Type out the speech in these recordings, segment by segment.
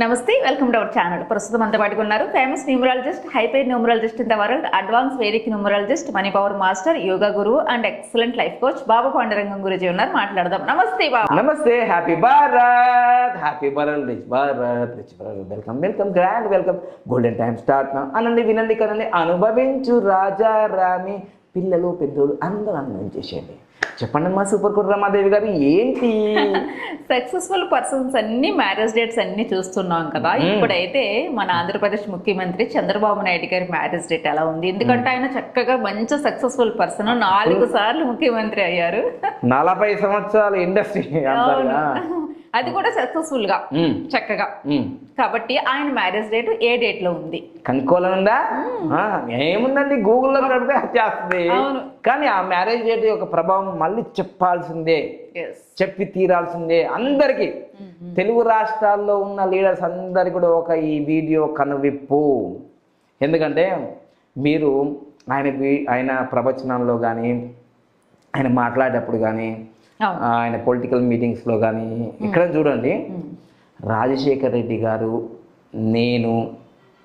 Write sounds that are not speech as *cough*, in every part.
నమస్తే welcome to our channel. ప్రస్తుతం అంతా పాటుకు ఉన్నారు famous numerologist high paid numerologist in the world advance Vedic numerologist money power master yoga గురువు and excellent life coach Baba Pandarangam గురించి ఉన్నారు. మాట్లాడదాం. నమస్తే బాబా. నమస్తే happy Bharat happy Bharat rich Bharat rich Bharat. Welcome welcome grand welcome. Golden time start అనండి వినండి కనండి అనుభవించు రాజా రాణి పిల్లలు పెద్దోళ్ళు అందరూ అనుభవించేసేయండి. చెప్పండి మా సూపర్ కుర్ర రమాదేవి గారు ఏంటి? సక్సెస్ఫుల్ పర్సన్స్ అన్ని మ్యారేజ్ డేట్స్ అన్ని చూస్తున్నాం కదా. ఇప్పుడైతే మన ఆంధ్రప్రదేశ్ ముఖ్యమంత్రి చంద్రబాబు నాయుడు గారి మ్యారేజ్ డేట్ ఎలా ఉంది? ఎందుకంటే ఆయన చక్కగా మంచి సక్సెస్ఫుల్ పర్సన్ నాలుగు సార్లు ముఖ్యమంత్రి అయ్యారు. నలభై సంవత్సరాల ఇండస్ట్రీ *laughs* అది కూడా సక్సెస్ఫుల్గా. చక్కగా. కాబట్టి ఆయన మ్యారేజ్ డేట్ ఏ డేట్లో ఉంది? కనుక్కోవాలనుందా ఏముందండి? గూగుల్లో కడితే చేస్తుంది. అవును. కానీ ఆ మ్యారేజ్ డేట్ యొక్క ప్రభావం మళ్ళీ చెప్పాల్సిందే. చెప్పి తీరాల్సిందే. అందరికీ. తెలుగు రాష్ట్రాల్లో ఉన్న లీడర్స్ అందరికీ కూడా ఒక ఈ వీడియో కనువిప్పు. ఎందుకంటే మీరు ఆయన ఆయన ప్రవచనంలో కానీ ఆయన మాట్లాడేటప్పుడు కానీ అవును ఆయన పొలిటికల్ మీటింగ్స్లో కానీ ఇక్కడ చూడండి. రాజశేఖర్ రెడ్డి గారు నేను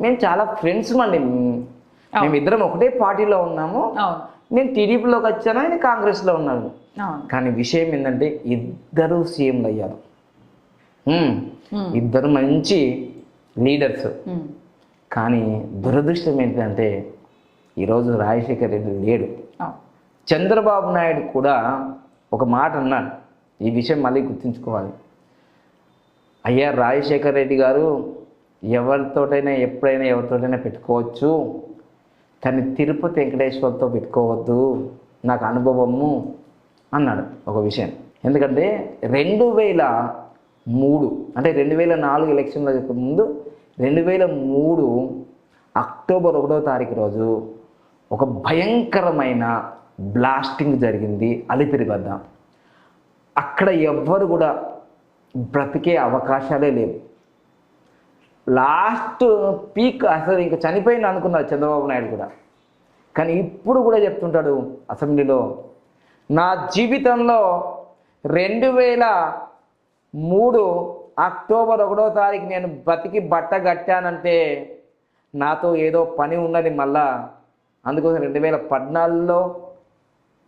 మేము చాలా ఫ్రెండ్స్ అండి మేమిద్దరం ఒకటే పార్టీలో ఉన్నాము. అవును నేను టీడీపీలోకి వచ్చాను ఆయన కాంగ్రెస్లో ఉన్నాను కానీ విషయం ఏంటంటే ఇద్దరు సీఎంలు అయ్యారు. ఇద్దరు మంచి లీడర్స్. కానీ దురదృష్టం ఏంటంటే ఈరోజు రాజశేఖర్ రెడ్డి లేడు. చంద్రబాబు నాయుడు కూడా ఒక మాట అన్నాడు. ఈ విషయం మళ్ళీ గుర్తుంచుకోవాలి. అయ్యా రాజశేఖర్ రెడ్డి గారు ఎవరితోటైనా ఎప్పుడైనా ఎవరితోటైనా పెట్టుకోవచ్చు. కానీ తిరుపతి వెంకటేశ్వర్తో పెట్టుకోవద్దు నాకు అనుభవము అన్నాడు ఒక విషయం. ఎందుకంటే రెండు వేల మూడు అంటే రెండు వేల నాలుగు ఎలక్షన్ల ముందు రెండు వేల మూడు అక్టోబర్ ఒకటో తారీఖు రోజు ఒక భయంకరమైన బ్లాస్టింగ్ జరిగింది అలిపిరి వద్ద అక్కడ ఎవ్వరు కూడా బ్రతికే అవకాశాలే లేవు. లాస్ట్ పీక్ అసలు ఇంకా చనిపోయింది అనుకున్నారు చంద్రబాబు నాయుడు కూడా. కానీ ఇప్పుడు కూడా చెప్తుంటాడు అసెంబ్లీలో నా జీవితంలో రెండు వేల మూడు అక్టోబర్ ఒకటో తారీఖు నేను బతికి బట్ట కట్టానంటే నాతో ఏదో పని ఉన్నది మళ్ళా. అందుకోసం రెండు వేల పద్నాలుగులో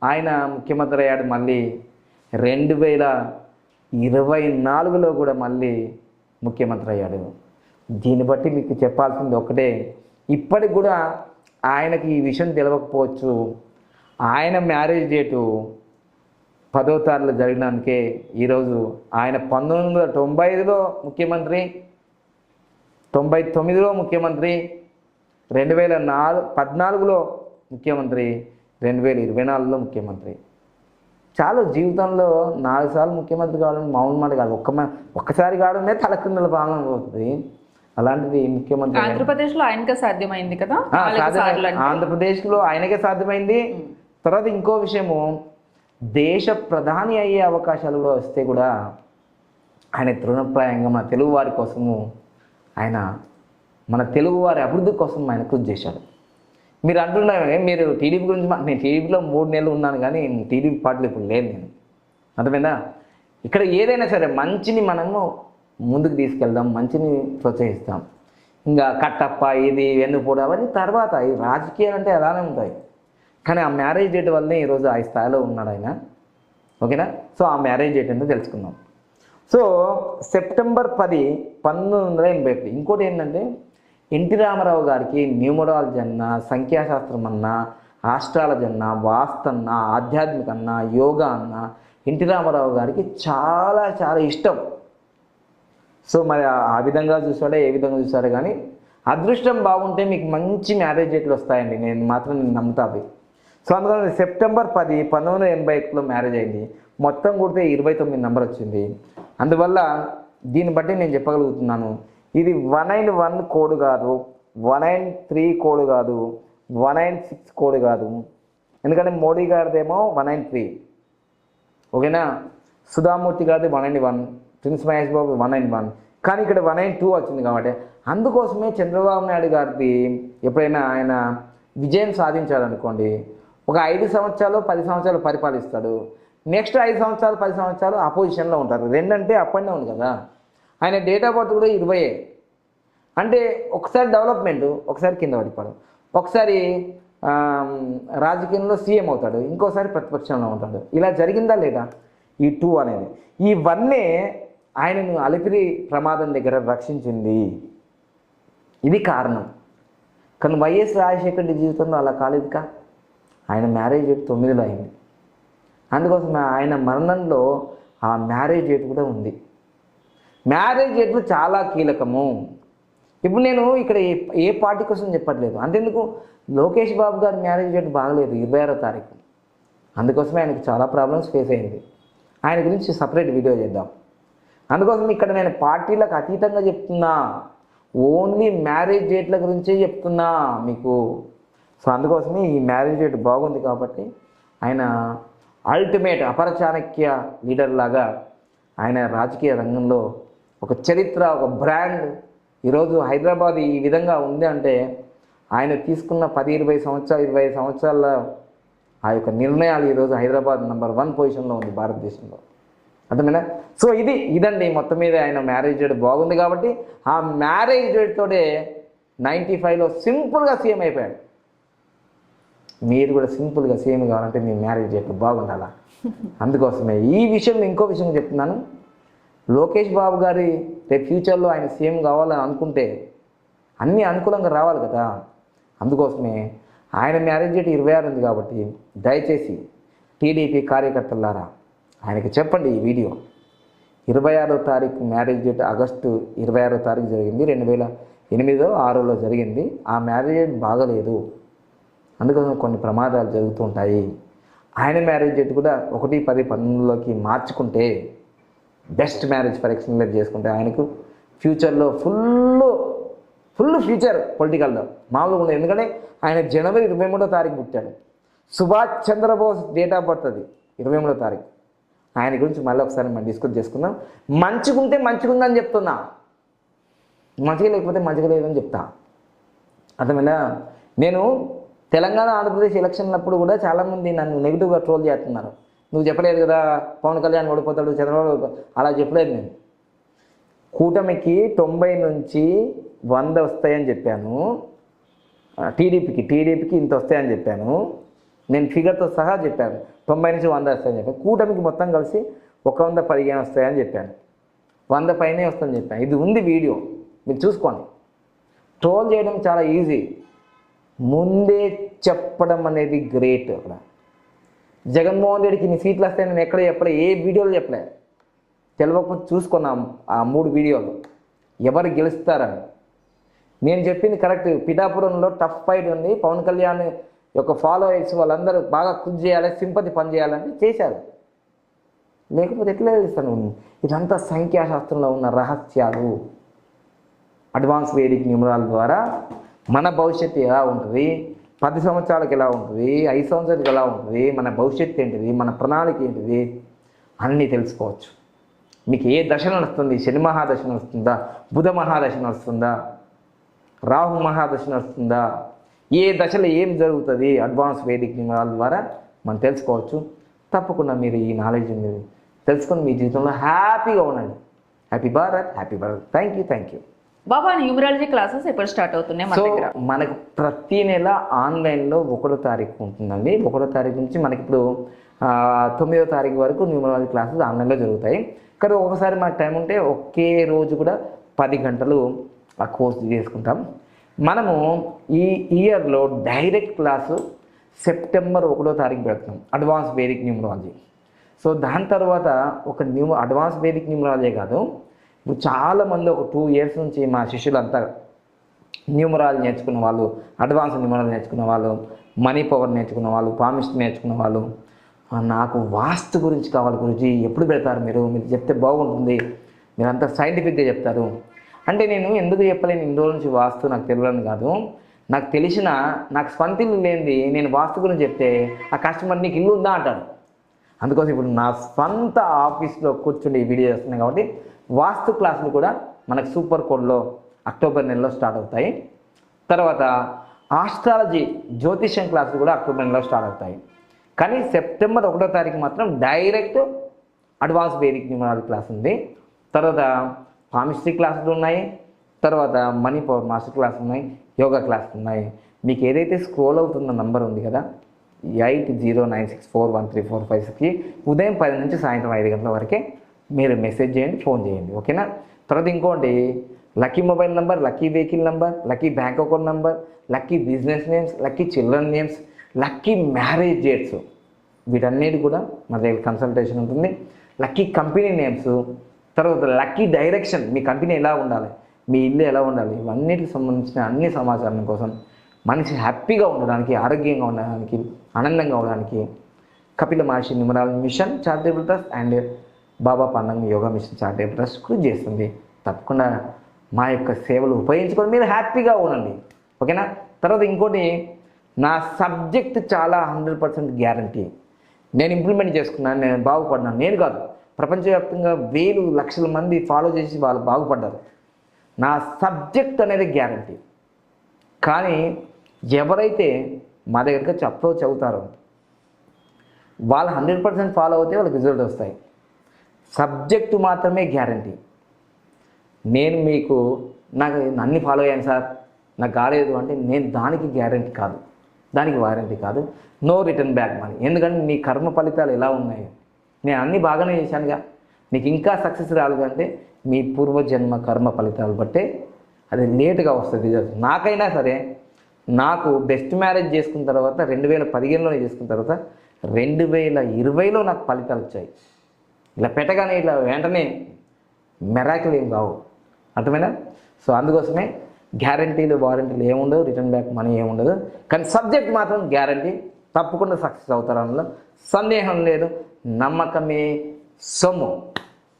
ఆయన ముఖ్యమంత్రి అయ్యాడు మళ్ళీ. రెండు వేల ఇరవై నాలుగులో కూడా మళ్ళీ ముఖ్యమంత్రి అయ్యాడు. దీన్ని బట్టి మీకు చెప్పాల్సింది ఒకటే. ఇప్పటికి కూడా ఆయనకి ఈ విషయం తెలియకపోవచ్చు ఆయన మ్యారేజ్ డేటు పదో తారీఖు జరిగినందుకే ఈరోజు ఆయన పంతొమ్మిది వందల తొంభై ఐదులో ముఖ్యమంత్రి తొంభై తొమ్మిదిలో ముఖ్యమంత్రి రెండు వేల నాలుగు పద్నాలుగులో ముఖ్యమంత్రి రెండు వేల ఇరవై నాలుగులో ముఖ్యమంత్రి. చాలా జీవితంలో నాలుగు సార్లు ముఖ్యమంత్రి కావడం మామూలు మాట కాదు. ఒక్క ఒక్కసారి కావడమే తలకిందుల పాలన అవుతుంది. అలాంటిది ముఖ్యమంత్రి ఆంధ్రప్రదేశ్లో ఆయనకే సాధ్యమైంది కదా? ఆ, నాలుగు సాధ్యమై- సార్లు అంటే. ఆంధ్రప్రదేశ్లో ఆయనకే సాధ్యమైంది. తర్వాత ఇంకో విషయము దేశ ప్రధాని అయ్యే అవకాశాలు కూడా వస్తే కూడా ఆయన తృణప్రాయంగా మన తెలుగు వారి కోసము ఆయన మన తెలుగు వారి అభివృద్ధి కోసం ఆయన కృషి చేశాడు. మీరు అంటున్నారు "ఏ, మీరు టీడీపీ గురించి మా-" నేను టీడీపీలో మూడు నెలలు ఉన్నాను కానీ టీడీపీ పార్టీలో ఇప్పుడు లేను నేను. అర్థమైందా? ఇక్కడ ఏదైనా సరే మంచిని మనము ముందుకు తీసుకెళ్దాం మంచిని ప్రోత్సహిస్తాం. ఇంకా కట్టప్ప ఇది వెన్నుపోడు అవన్నీ తర్వాత ఈ రాజకీయాలు అంటే అలానే ఉంటాయి. కానీ ఆ మ్యారేజ్ డేట్ వల్లనే ఈరోజు ఆ స్థాయిలో ఉన్నాడు ఆయన. ఓకేనా? సో ఆ మ్యారేజ్ డేట్ ఏంటో తెలుసుకుందాం. సో సెప్టెంబర్ పది పంతొమ్మిది వందల ఎనభై ఒకటి. ఇంకోటి ఏంటంటే ఎన్టీ రామారావు గారికి న్యూమరాలజీ అన్న సంఖ్యాశాస్త్రం అన్న ఆస్ట్రాలజీ అన్న వాస్తన్న ఆధ్యాత్మిక అన్న యోగా అన్న ఎన్టీ రామారావు గారికి చాలా చాలా ఇష్టం. సో మరి ఆ- విధంగా చూసాడో ఏ విధంగా చూసాడో కానీ అదృష్టం బాగుంటే మీకు మంచి మ్యారేజ్ డేట్లు వస్తాయండి. నేను మాత్రం నేను నమ్ముతా అవి సో అందుకని సెప్టెంబర్ పది పంతొమ్మిది వందల ఎనభై ఒకటిలో మ్యారేజ్ అయింది. మొత్తం కొడితే ఇరవై తొమ్మిది నెంబర్ వచ్చింది. అందువల్ల దీన్ని బట్టి నేను చెప్పగలుగుతున్నాను. ఇది వన్ నైన్ వన్ కోడ్ కాదు. వన్ నైన్ త్రీ కోడ్ కాదు. వన్ నైన్ సిక్స్ కోడ్ కాదు. ఎందుకంటే మోడీ గారిదేమో వన్ నైన్ త్రీ. ఓకేనా? సుధామూర్తి గారిది one nine one. Prince Mahesh Babu one nine one. కానీ ఇక్కడ వన్ నైన్ టూ వచ్చింది కాబట్టి అందుకోసమే చంద్రబాబు నాయుడు గారిది ఎప్పుడైనా ఆయన విజయం సాధించాలనుకోండి ఒక ఐదు సంవత్సరాలు పది సంవత్సరాలు పరిపాలిస్తాడు. నెక్స్ట్ ఐదు సంవత్సరాలు పది సంవత్సరాలు అపోజిషన్లో ఉంటారు. రెండంటే అప్ అండ్ డౌన్ కదా. ఆయన డేట్ ఆఫ్ బర్త్ కూడా ఇరవై అంటే ఒకసారి డెవలప్మెంట్ ఒకసారి కింద పడిపోవడం. ఒకసారి రాజకీయంలో సీఎం అవుతాడు ఇంకోసారి ప్రతిపక్షంలో ఉంటాడు. ఇలా జరిగిందా లేదా? ఈ టూ అనేది. ఇవన్నీ ఆయనను అలిపిరి ప్రమాదం దగ్గర రక్షించింది. ఇది కారణం. కానీ వైఎస్ రాజశేఖర్ రెడ్డి జీవితంలో అలా కాలేదుగా ఆయన మ్యారేజ్ డేట్ తొమ్మిదిలో అయింది. అందుకోసం ఆయన మరణంలో ఆ మ్యారేజ్ డేట్ కూడా ఉంది. మ్యారేజ్ డేట్లు చాలా కీలకము. ఇప్పుడు నేను ఇక్కడ ఏ ఏ పార్టీ కోసం చెప్పట్లేదు. అంతెందుకు? లోకేష్ బాబు గారి మ్యారేజ్ డేట్ బాగలేదు ఇరవై ఆరో తారీఖు. అందుకోసమే ఆయనకు చాలా ప్రాబ్లమ్స్ ఫేస్ అయింది. ఆయన గురించి సపరేట్ వీడియో చేద్దాం. అందుకోసం ఇక్కడ నేను పార్టీలకు అతీతంగా చెప్తున్నా. ఓన్లీ మ్యారేజ్ డేట్ల గురించే చెప్తున్నా మీకు. సో అందుకోసమే ఈ మ్యారేజ్ డేట్ బాగుంది కాబట్టి ఆయన అల్టిమేట్ అపర చాణక్య లీడర్ లాగా ఆయన రాజకీయ రంగంలో ఒక చరిత్ర ఒక బ్రాండ్ ఈరోజు హైదరాబాద్ ఈ విధంగా ఉంది అంటే ఆయన తీసుకున్న పది ఇరవై సంవత్సరాలు ఇరవై ఐదు సంవత్సరాల ఆ యొక్క నిర్ణయాలు ఈరోజు హైదరాబాద్ నెంబర్ వన్ పొజిషన్లో ఉంది భారతదేశంలో. అర్థమైనా సో ఇది ఇదండి మొత్తం మీద ఆయన మ్యారేజ్ డేట్ బాగుంది కాబట్టి ఆ మ్యారేజ్ డేట్ తోటే నైంటీ ఫైవ్లో సింపుల్గా సీఎం అయిపోయాడు. మీరు కూడా సింపుల్గా సీఎం కావాలంటే మీ మ్యారేజ్ డేట్ బాగుండాలా? *laughs* అందుకోసమే ఈ విషయం ఇంకో విషయం చెప్తున్నాను. లోకేష్ బాబు గారి రేపు ఫ్యూచర్లో ఆయన సీఎం కావాలని అనుకుంటే అన్నీ అనుకూలంగా రావాలి కదా? అందుకోసమే ఆయన మ్యారేజ్ డేట్ ఇరవై ఆరు ఉంది కాబట్టి దయచేసి టీడీపీ కార్యకర్తలారా ఆయనకి చెప్పండి ఈ వీడియో. ఇరవై ఆరో తారీఖు మ్యారేజ్ డేట్ ఆగస్టు ఇరవై ఆరో తారీఖు జరిగింది. రెండు వేల ఎనిమిదో ఆరులో జరిగింది. ఆ మ్యారేజ్ డేట్ బాగలేదు. అందుకోసం కొన్ని ప్రమాదాలు జరుగుతుంటాయి ఆయన మ్యారేజ్ డేట్ కూడా ఒకటి పది పన్నెండులోకి మార్చుకుంటే బెస్ట్ మ్యారేజ్ పరీక్షలు చేసుకుంటే ఆయనకు ఫ్యూచర్లో ఫుల్ ఫుల్ ఫ్యూచర్ పొలిటికల్లో. మామూలుగా ఉండదు. ఎందుకంటే ఆయన జనవరి ఇరవై మూడో తారీఖు పుట్టాడు. Subhash Chandra Bose date of birth అది. ఇరవై మూడో తారీఖు. ఆయన గురించి మళ్ళీ ఒకసారి మనం డిస్కస్ చేసుకుందాం. మంచిగుంటే మంచిగుందని చెప్తున్నా. మంచిగా లేకపోతే మంచిగా లేదని చెప్తా. అర్థమైనా నేను తెలంగాణ ఆంధ్రప్రదేశ్ ఎలక్షన్లప్పుడు కూడా చాలామంది నన్ను నెగిటివ్గా ట్రోల్ చేస్తున్నారు. నువ్వు చెప్పలేదు కదా పవన్ కళ్యాణ్ ఓడిపోతాడు చంద్రబాబు అలా చెప్పలేదు నేను. కూటమికి తొంభై నుంచి వంద వస్తాయని చెప్పాను. టీడీపీకి టీడీపీకి ఇంత వస్తాయని చెప్పాను. నేను ఫిగర్తో సహా చెప్పాను. తొంభై నుంచి వంద వస్తాయని చెప్పాను. కూటమికి మొత్తం కలిసి ఒక వంద పదిహేను వస్తాయని చెప్పాను. వంద పైనే వస్తుందని చెప్పాను. ఇది ఉంది వీడియో. మీరు చూసుకోండి. ట్రోల్ చేయడం చాలా ఈజీ. ముందే చెప్పడం అనేది గ్రేట్ అక్కడ. జగన్మోహన్ రెడ్డికి ఇన్ని సీట్లు వస్తాయి నేను ఎక్కడ చెప్పలే ఏ వీడియోలు చెప్పలే. తెలియకపోతే చూసుకున్నాం ఆ మూడు వీడియోలు. ఎవరు గెలుస్తారని. నేను చెప్పింది కరెక్ట్. పిఠాపురంలో టఫ్ ఫైట్ ఉంది. పవన్ కళ్యాణ్ యొక్క ఫాలోయర్స్ వాళ్ళందరూ బాగా కృషి చేయాలి సింపతి పనిచేయాలని చేశారు. లేకపోతే ఎట్లా తెలుస్తాను? ఇదంతా సంఖ్యాశాస్త్రంలో ఉన్న రహస్యాలు. అడ్వాన్స్ వేదిక నిమరాల ద్వారా మన భవిష్యత్తు ఎలా ఉంటుంది? పది సంవత్సరాలకు ఎలా ఉంటుంది? ఐదు సంవత్సరాలకు ఎలా ఉంటుంది? మన భవిష్యత్తు ఏంటిది? మన ప్రణాళిక ఏంటిది? అన్నీ తెలుసుకోవచ్చు. మీకు ఏ దశ నడుస్తుంది? శని మహాదశ నడుస్తుందా? బుధ మహాదశ నడుస్తుందా? రాహు మహాదశ నడుస్తుందా? ఏ దశలో ఏం జరుగుతుంది? అడ్వాన్స్ వేదిక న్యూమరాల ద్వారా మనం తెలుసుకోవచ్చు. తప్పకుండా మీరు ఈ నాలెడ్జ్ మీరు తెలుసుకొని మీ జీవితంలో హ్యాపీగా ఉండండి. Happy Bharat happy Bharat thank you thank you Baba numerology classes ఎప్పుడు స్టార్ట్ అవుతున్నాయి మన సో దగ్గర? మనకు ప్రతి నెల ఆన్లైన్లో ఒకటో తారీఖు ఉంటుందండి. ఒకటో తారీఖు నుంచి మనకి ఇప్పుడు తొమ్మిదో తారీఖు వరకు న్యూమరాలజీ క్లాసెస్ ఆన్లైన్లో జరుగుతాయి. కానీ ఒకసారి మనకు టైం ఉంటే ఒకే రోజు కూడా పది గంటలు ఆ కోర్స్ చేసుకుంటాం. మనము ఈ ఇయర్లో డైరెక్ట్ క్లాసు సెప్టెంబర్ ఒకటో తారీఖు పెడుతున్నాం అడ్వాన్స్ బేరిక్ న్యూమరాలజీ. సో దాని తర్వాత ఒక న్యూ అడ్వాన్స్ బేరిక్ న్యూమరాలజీ కాదు ఇప్పుడు చాలామంది ఒక టూ ఇయర్స్ నుంచి మా శిష్యులంతా న్యూమరాలజీ నేర్చుకున్న వాళ్ళు అడ్వాన్స్ న్యూమరాలజీ నేర్చుకున్న వాళ్ళు మనీ పవర్ నేర్చుకున్న వాళ్ళు పామిస్ట్ నేర్చుకున్న వాళ్ళు నాకు వాస్తు గురించి కావాలి గురించి ఎప్పుడు పెడతారు మీరు? మీరు చెప్తే బాగుంటుంది మీరంతా సైంటిఫిక్గా చెప్తారు అంటే నేను ఎందుకు చెప్పలేను ఇన్ని రోజుల నుంచి వాస్తు నాకు తెలియని కాదు. నాకు తెలిసిన నాకు స్వంత ఇల్లు లేనిది నేను వాస్తు గురించి చెప్తే ఆ కస్టమర్ నీకు ఇల్లు ఉందా అంటాడు. అందుకోసం ఇప్పుడు నా స్వంత ఆఫీస్లో కూర్చుని ఈ వీడియో చేస్తున్నాను కాబట్టి వాస్తు క్లాసులు కూడా మనకు సూపర్ కోడ్లో అక్టోబర్ నెలలో స్టార్ట్ అవుతాయి. తర్వాత ఆస్ట్రాలజీ జ్యోతిష్యం క్లాసులు కూడా అక్టోబర్ నెలలో స్టార్ట్ అవుతాయి. కానీ సెప్టెంబర్ ఒకటో తారీఖు మాత్రం డైరెక్ట్ అడ్వాన్స్ బేరిక్ న్యూమరాలజీ క్లాస్ ఉంది తర్వాత పామిస్ట్రీ క్లాసులు ఉన్నాయి తర్వాత మనీ పవర్ మాస్టర్ క్లాసులు ఉన్నాయి యోగా క్లాసులు ఉన్నాయి. మీకు ఏదైతే స్క్రోల్ అవుతున్న నంబర్ ఉంది కదా eight zero nine six four one three four five సిక్స్కి ఉదయం పది నుంచి సాయంత్రం ఐదు గంటల వరకే మీరు మెసేజ్ చేయండి ఫోన్ చేయండి ఓకేనా? తర్వాత ఇంకోటి lucky mobile number lucky vehicle number lucky bank account number lucky business names lucky children names lucky marriage dates వీటన్నిటి కూడా మన దగ్గర కన్సల్టేషన్ ఉంటుంది. లక్కీ కంపెనీ నేమ్స్ తర్వాత లక్కీ డైరెక్షన్ మీ కంపెనీ ఎలా ఉండాలి మీ ఇల్లు ఎలా ఉండాలి ఇవన్నిటికి సంబంధించిన అన్ని సమాచారం కోసం మనిషి హ్యాపీగా ఉండడానికి ఆరోగ్యంగా ఉండడానికి ఆనందంగా ఉండడానికి Kapila Maharshi numeral mission charitable trust and Baba Pandanga yoga mission charitable trust కృషి చేస్తుంది. తప్పకుండా మా యొక్క సేవలు ఉపయోగించుకొని మీరు హ్యాపీగా ఉండండి. ఓకేనా? తర్వాత ఇంకోటి నా సబ్జెక్ట్ చాలా హండ్రెడ్ పర్సెంట్ గ్యారంటీ నేను ఇంప్లిమెంట్ చేసుకున్నాను నేను బాగుపడినాను. నేను కాదు. ప్రపంచవ్యాప్తంగా వేలు లక్షల మంది ఫాలో చేసి వాళ్ళు బాగుపడ్డారు. నా సబ్జెక్ట్ అనేది గ్యారంటీ కానీ ఎవరైతే మా దగ్గరికి వచ్చి అప్రోచ్ అవుతారో వాళ్ళు హండ్రెడ్ పర్సెంట్ ఫాలో అవుతే వాళ్ళకి రిజల్ట్ వస్తాయి. సబ్జెక్టు మాత్రమే గ్యారంటీ నేను మీకు నాకు అన్ని ఫాలో అయ్యాను సార్ నాకు కాలేదు అంటే నేను దానికి గ్యారంటీ కాదు. దానికి వారంటీ కాదు. నో రిటర్న్ బ్యాక్ మనీ ఎందుకంటే నీ కర్మ ఫలితాలు ఎలా ఉన్నాయి? నేను అన్ని బాగానే చేశానుగా. నీకు ఇంకా సక్సెస్ రాదు అంటే మీ పూర్వజన్మ కర్మ ఫలితాలు బట్టే అది లేటుగా వస్తుంది. రిజల్ట్ నాకైనా సరే నాకు బెస్ట్ మ్యారేజ్ చేసుకున్న తర్వాత రెండు వేల పదిహేనులోనే చేసుకున్న తర్వాత రెండు వేల ఇరవైలో నాకు ఫలితాలు వచ్చాయి. ఇలా పెట్టగానే ఇట్లా వెంటనే మెరాకిల్ ఏం కావు. అర్థమైనా సో అందుకోసమే గ్యారంటీలు వారంటీలు ఏముండదు రిటర్న్ బ్యాక్ మనీ ఏముండదు. కానీ సబ్జెక్ట్ మాత్రం గ్యారంటీ తప్పకుండా సక్సెస్ అవుతారు అందులో సందేహం లేదు. నమ్మకమే సొమ్ము.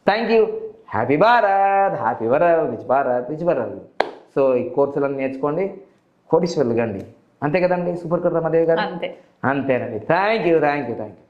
Thank you happy Bharat happy world rich Bharat rich world so ఈ కోర్సులను నేర్చుకోండి కోటీశ్వర్లు కండి. అంతే కదండి సూపర్ కర్ రమాదేవి గారు? అంతే. అంతేనండి. Thank you thank you thank you